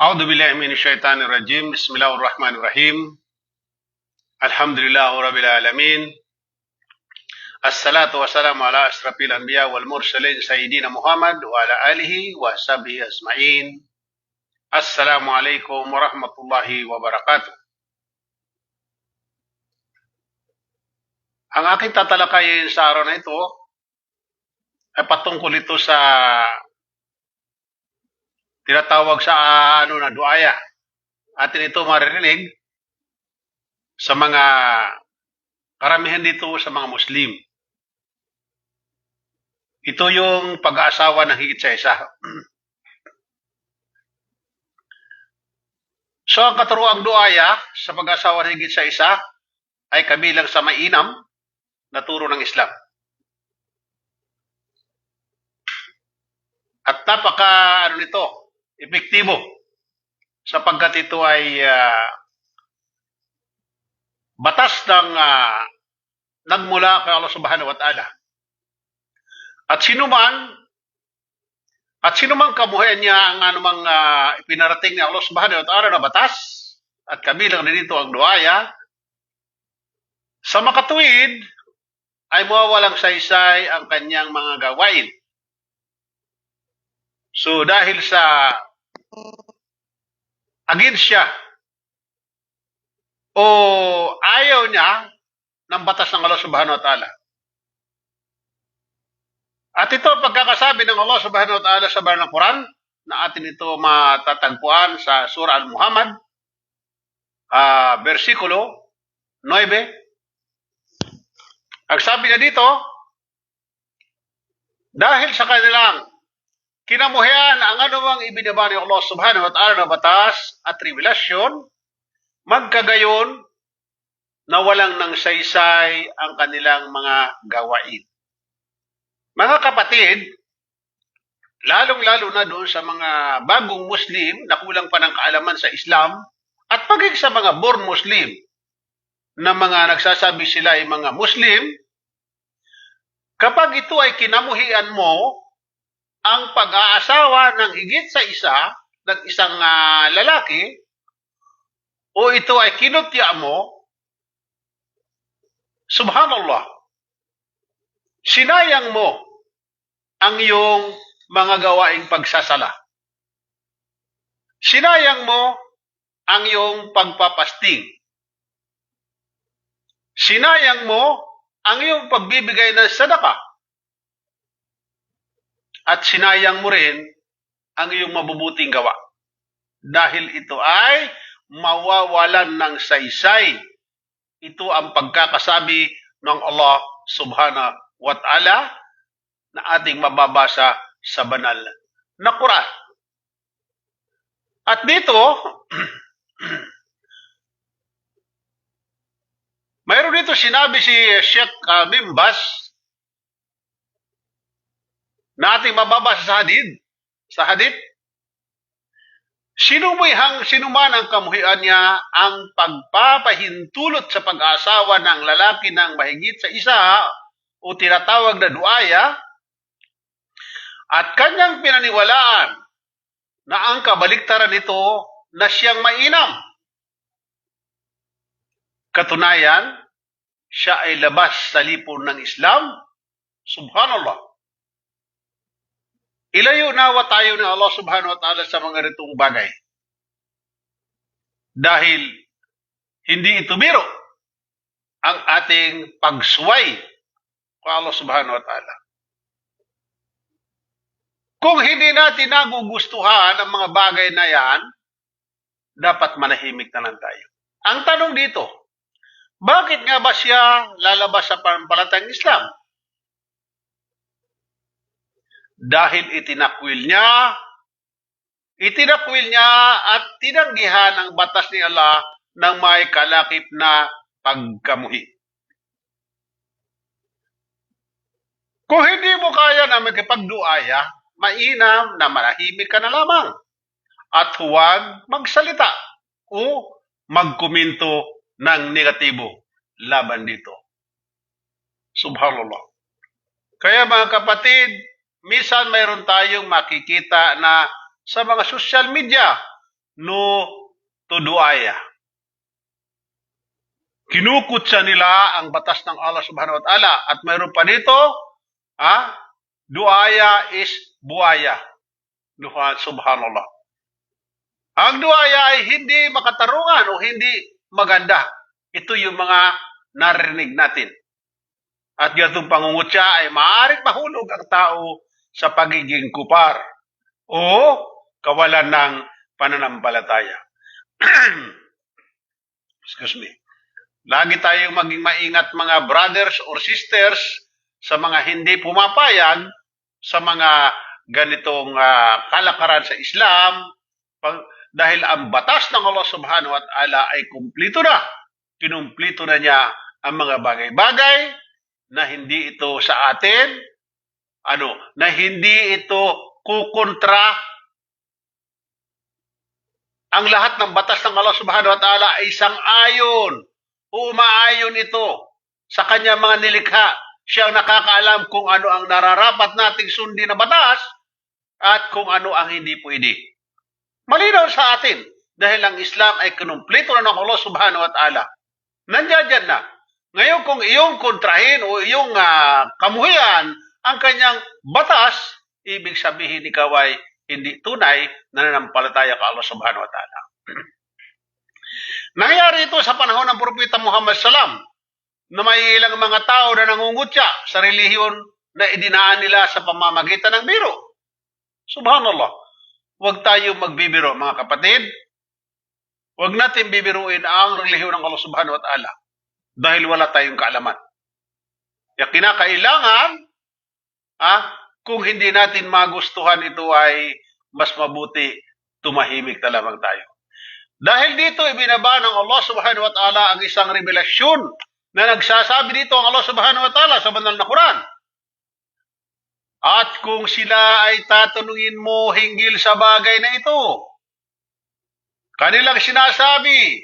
أعوذ بالله من الشيطان الرجيم بسم الله الرحمن الرحيم الحمد لله رب العالمين الصلاة والسلام على أشرف الأنبياء والمرسلين سيدنا محمد وعلى آله وصحبه أجمعين السلام عليكم ورحمة الله وبركاته Ang aking tatalakayin sa araw na ito ay patungkol ito sa tinatawag sa ano na duaya. Atin ito maririnig sa mga karamihan dito sa mga Muslim. Ito yung pag-aasawa ng higit sa isa. so ang katuruang duaya sa pag-aasawa ng higit sa isa ay kabilang sa mainam na turo ng Islam. At napaka ano nito, epektibo sapagkat ito ay ah, batas ng ah, nagmula kay Allah Subhanahu wa Ta'ala. At sino man at sino man kamuhayan niya ang anumang uh, ipinarating ni Allah Subhanahu wa Ta'ala na batas at kabilang na dito ang duaya sa makatuwid ay mawawalang saysay ang kanyang mga gawain. So dahil sa against siya o ayaw niya ng batas ng Allah Subhanahu wa Ta'ala. At ito pagkakasabi ng Allah Subhanahu wa Ta'ala sa banal ng Quran na atin ito matatagpuan sa Surah Al-Muhammad, ah, versikulo 9, ang sabi na dito, dahil sa kanilang kinamuhian ang anumang ibinaba ni Allah subhanahu wa ta'ala na batas at revelasyon, magkagayon na walang nang saysay ang kanilang mga gawain. Mga kapatid, lalong-lalo na doon sa mga bagong Muslim na kulang pa ng kaalaman sa Islam at pagig sa mga born Muslim na mga nagsasabi sila ay mga Muslim, kapag ito ay kinamuhian mo ang pag-aasawa ng higit sa isa, ng isang ah, lalaki, o ito ay kinutya mo, subhanallah, sinayang mo ang iyong mga gawaing pagsasala. Sinayang mo ang iyong pagpapasting sinayang mo ang iyong pagbibigay ng sadaka. At sinayang mo rin ang iyong mabubuting gawa. Dahil ito ay mawawalan ng saysay. Ito ang pagkakasabi ng Allah subhanahu wa ta'ala na ating mababasa sa banal na Quran. At dito, Mayroon dito sinabi si Sheikh uh, na ating mababasa sa hadid, sa hadith. Sinumuyhang sinuman ang kamuhian niya ang pagpapahintulot sa pag-asawa ng lalaki ng mahigit sa isa o tinatawag na duaya at kanyang pinaniwalaan na ang kabaliktaran nito na siyang mainam Katunayan, siya ay labas sa lipon ng Islam. Subhanallah. Ilayo nawa tayo ng Allah subhanahu wa ta'ala sa mga ritong bagay. Dahil hindi ito biro ang ating pagsuway kay Allah subhanahu wa ta'ala. Kung hindi natin nagugustuhan ang mga bagay na yan, dapat manahimik na lang tayo. Ang tanong dito, bakit nga ba siya lalabas sa panampalatayang Islam? Dahil itinakwil niya, itinakwil niya at tinanggihan ang batas ni Allah ng may kalakip na pagkamuhi. Kung hindi mo kaya na magkipagduaya, mainam na manahimik ka na lamang at huwag magsalita o magkomento ng negatibo laban dito. Subhanallah. Kaya mga kapatid, minsan mayroon tayong makikita na sa mga social media no tuduaya. Kinukutsa nila ang batas ng Allah subhanahu wa ta'ala. At mayroon pa dito, ah, duaya is buaya. Duha, subhanallah. Ang duaya ay hindi makatarungan o hindi maganda. Ito yung mga narinig natin. At ganitong pangungutya ay maaaring mahulog ang tao sa pagiging kupar o kawalan ng pananampalataya. Excuse me. Lagi tayong maging maingat mga brothers or sisters sa mga hindi pumapayag sa mga ganitong ah, kalakaran sa Islam pag- dahil ang batas ng Allah subhanahu wa ta'ala ay kumplito na. Kinumplito na niya ang mga bagay-bagay na hindi ito sa atin, ano, na hindi ito kukontra ang lahat ng batas ng Allah subhanahu wa ta'ala ay isang ayon. Umaayon ito sa kanya mga nilikha. Siya ang nakakaalam kung ano ang nararapat nating sundin na batas at kung ano ang hindi pwede. Malinaw sa atin dahil ang Islam ay kinumpleto na ng Allah subhanahu wa ta'ala. Nandiyan na. Ngayon kung iyong kontrahin o iyong ah, kamuhian ang kanyang batas, ibig sabihin ikaw ay hindi tunay na nanampalataya ka Allah subhanahu wa ta'ala. Nangyari ito sa panahon ng Propeta Muhammad Salam na may ilang mga tao na nangungutya sa relihiyon na idinaan nila sa pamamagitan ng biro. Subhanallah. Huwag tayo magbibiro, mga kapatid. Huwag natin bibiruin ang relihiyon ng Allah subhanahu wa ta'ala dahil wala tayong kaalaman. Kaya kinakailangan, ah, kung hindi natin magustuhan ito ay mas mabuti tumahimik na lamang tayo. Dahil dito ibinaba ng Allah subhanahu wa ta'ala ang isang revelasyon na nagsasabi dito ang Allah subhanahu wa ta'ala sa banal na Quran. At kung sila ay tatanungin mo hinggil sa bagay na ito, kanilang sinasabi,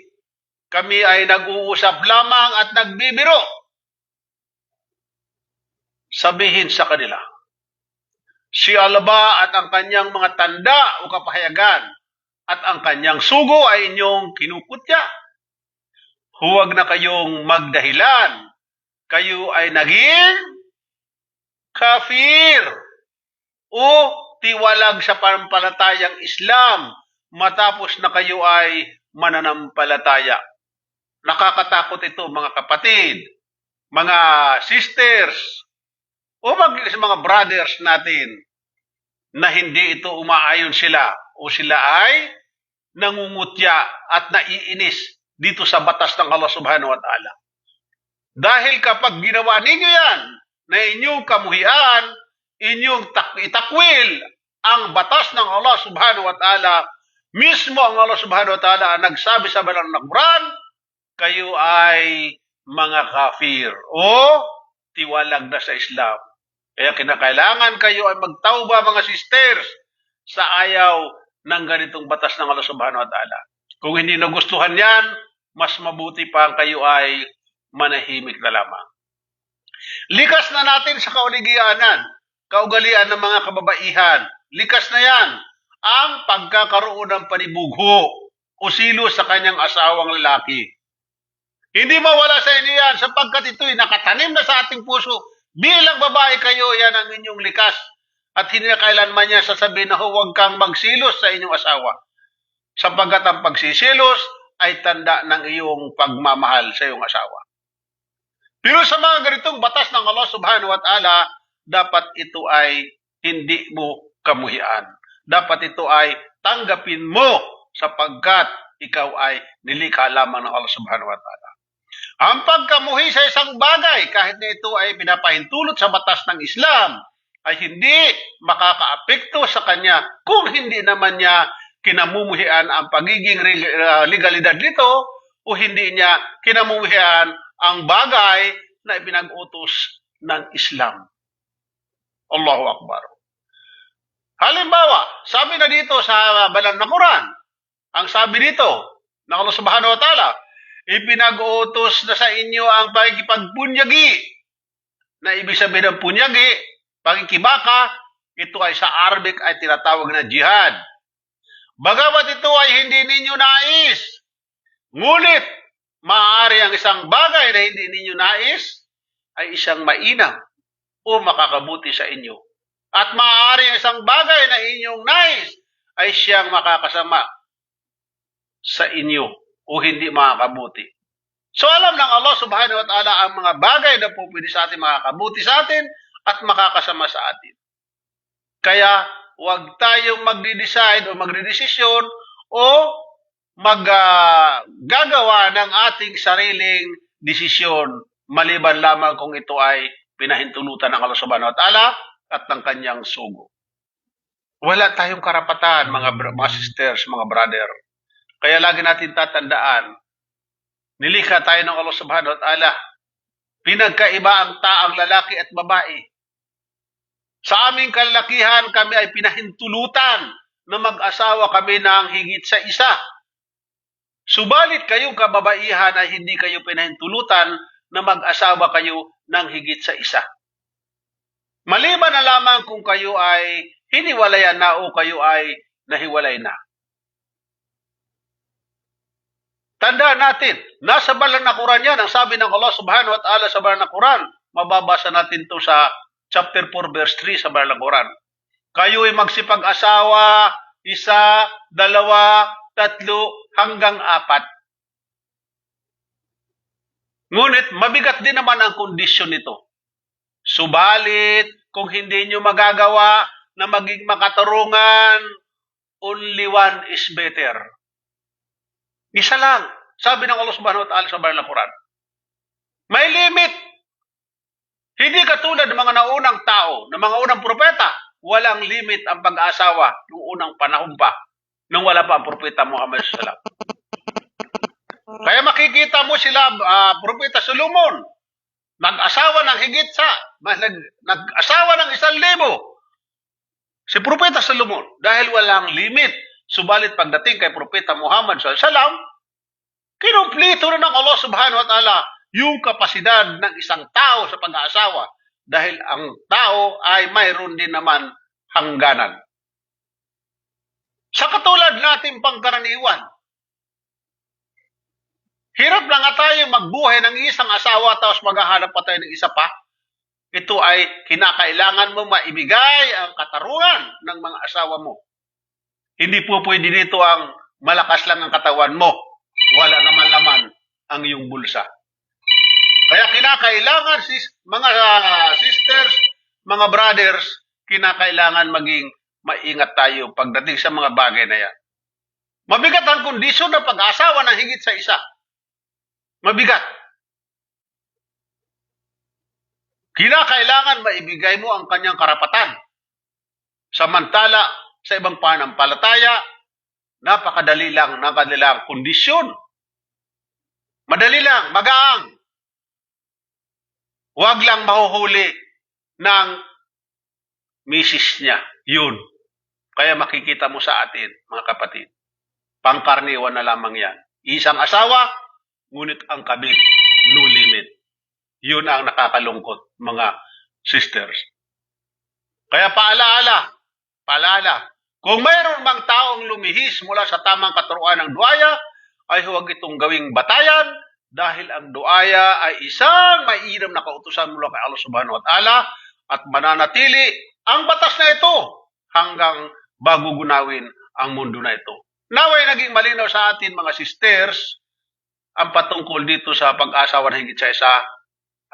kami ay nag-uusap lamang at nagbibiro. Sabihin sa kanila, si Alba at ang kanyang mga tanda o kapahayagan at ang kanyang sugo ay inyong kinukutya. Huwag na kayong magdahilan. Kayo ay naging kafir o tiwalag sa pampalatayang Islam matapos na kayo ay mananampalataya. Nakakatakot ito mga kapatid, mga sisters, o mag, sa mga brothers natin na hindi ito umaayon sila o sila ay nangungutya at naiinis dito sa batas ng Allah subhanahu wa ta'ala. Dahil kapag ginawa ninyo yan, na inyong kamuhian, inyong tak- itakwil ang batas ng Allah subhanahu wa ta'ala, mismo ang Allah subhanahu wa ta'ala ang nagsabi sa banal na Quran, kayo ay mga kafir o tiwalag na sa Islam. Kaya kinakailangan kayo ay magtauba mga sisters sa ayaw ng ganitong batas ng Allah subhanahu wa ta'ala. Kung hindi nagustuhan yan, mas mabuti pa ang kayo ay manahimik na lamang. Likas na natin sa kauligianan, kaugalian ng mga kababaihan. Likas na yan ang pagkakaroon ng panibugho o silo sa kanyang asawang lalaki. Hindi mawala sa inyo yan sapagkat ito'y nakatanim na sa ating puso. Bilang babae kayo, yan ang inyong likas. At hindi na kailanman niya sasabihin na huwag kang magsilos sa inyong asawa. Sapagkat ang pagsisilos ay tanda ng iyong pagmamahal sa iyong asawa. Pero sa mga ganitong batas ng Allah subhanahu wa ta'ala, dapat ito ay hindi mo kamuhian. Dapat ito ay tanggapin mo sapagkat ikaw ay nilikha lamang ng Allah subhanahu wa ta'ala. Ang pagkamuhi sa isang bagay, kahit na ito ay pinapahintulot sa batas ng Islam, ay hindi makakaapekto sa kanya kung hindi naman niya kinamumuhian ang pagiging uh, legalidad nito o hindi niya kinamumuhian ang bagay na ipinag-utos ng Islam. Allahu Akbar. Halimbawa, sabi na dito sa banal na Quran, ang sabi dito ng Allah Subhanahu wa Ta'ala, ipinag-utos na sa inyo ang pagkipagpunyagi na ibig sabihin ng punyagi, pagkikibaka, ito ay sa Arabic ay tinatawag na jihad. Bagamat ito ay hindi ninyo nais, ngunit maaari ang isang bagay na hindi ninyo nais ay isang mainam o makakabuti sa inyo. At maaari ang isang bagay na inyong nais ay siyang makakasama sa inyo o hindi makakabuti. So alam ng Allah subhanahu wa ta'ala ang mga bagay na po pwede sa atin makakabuti sa atin at makakasama sa atin. Kaya huwag tayong magde-decide o magde-desisyon o maggagawa ng ating sariling desisyon maliban lamang kung ito ay pinahintulutan ng Allah subhanahu wa ta'ala at ng kanyang sugo. Wala tayong karapatan, mga, mga sisters, mga brother. Kaya lagi natin tatandaan, nilikha tayo ng Allah subhanahu wa ta'ala. Pinagkaiba ang taang lalaki at babae. Sa aming kalalakihan, kami ay pinahintulutan na mag-asawa kami ng higit sa isa. Subalit kayong kababaihan ay hindi kayo pinahintulutan na mag-asawa kayo ng higit sa isa. Maliban na lamang kung kayo ay hiniwalayan na o kayo ay nahiwalay na. Tandaan natin, nasa balang na Quran yan, ang sabi ng Allah subhanahu wa ta'ala sa balang na Quran, mababasa natin to sa chapter 4 verse 3 sa balang na Quran. Kayo ay magsipag-asawa, isa, dalawa, tatlo, hanggang apat. Ngunit mabigat din naman ang kondisyon nito. Subalit, kung hindi nyo magagawa na maging makatarungan, only one is better. Isa lang. Sabi ng Allah subhanahu wa ta'ala sa Baral Quran. May limit. Hindi katulad ng mga naunang tao, ng mga unang propeta, walang limit ang pag-aasawa noong unang panahon pa, nung wala pa ang propeta Muhammad sallallahu Kaya makikita mo sila, ah, propeta Solomon, nag-asawa ng higit sa, nag, nag-asawa ng isang libo. Si propeta Solomon, dahil walang limit, subalit pagdating kay propeta Muhammad sallallahu kinumpleto na ng Allah subhanahu wa ta'ala yung kapasidad ng isang tao sa pag-aasawa dahil ang tao ay mayroon din naman hangganan. Sa katulad nating pangkaraniwan, hirap na nga tayo magbuhay ng isang asawa tapos maghahanap pa tayo ng isa pa. Ito ay kinakailangan mo maibigay ang katarungan ng mga asawa mo. Hindi po pwede dito ang malakas lang ang katawan mo. Wala naman laman ang iyong bulsa. Kaya kinakailangan sis, mga ah, sisters, mga brothers, kinakailangan maging maingat tayo pagdating sa mga bagay na yan. Mabigat ang kondisyon ng pag-asawa ng higit sa isa. Mabigat. Kinakailangan maibigay mo ang kanyang karapatan. Samantala, sa ibang panampalataya, napakadali lang, napakadali lang kondisyon. Madali lang, magaang. Huwag lang mahuhuli ng misis niya. Yun. Kaya makikita mo sa atin, mga kapatid. Pangkarniwan na lamang yan. Isang asawa, ngunit ang kabit, no limit. Yun ang nakakalungkot, mga sisters. Kaya paalaala, paalaala, kung mayroon bang taong lumihis mula sa tamang katuruan ng duaya, ay huwag itong gawing batayan dahil ang duaya ay isang mainam na kautusan mula kay Allah subhanahu wa ta'ala at mananatili ang batas na ito hanggang bago gunawin ang mundo na ito. Naway naging malinaw sa atin mga sisters ang patungkol dito sa pag-asawa ng higit sa isa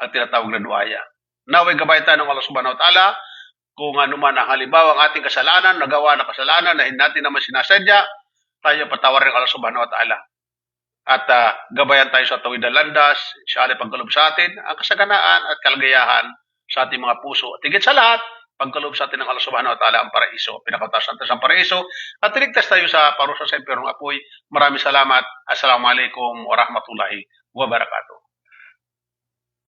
ang tinatawag na duaya. Naway gabay tayo ng Allah subhanahu wa ta'ala kung ano man ang halimbawa ang ating kasalanan, nagawa na kasalanan na hindi natin naman sinasadya, tayo patawarin ng Allah subhanahu wa ta'ala. At ah, gabayan tayo sa tawid na landas, siya ay pagkalob sa atin, ang kasaganaan at kalagayahan sa ating mga puso. At higit sa lahat, pagkalob sa atin ng Allah subhanahu wa ta'ala ang paraiso, pinakataas natin sa paraiso, at tiligtas tayo sa parusa sa impyerong apoy. Maraming salamat. Assalamualaikum warahmatullahi wabarakatuh.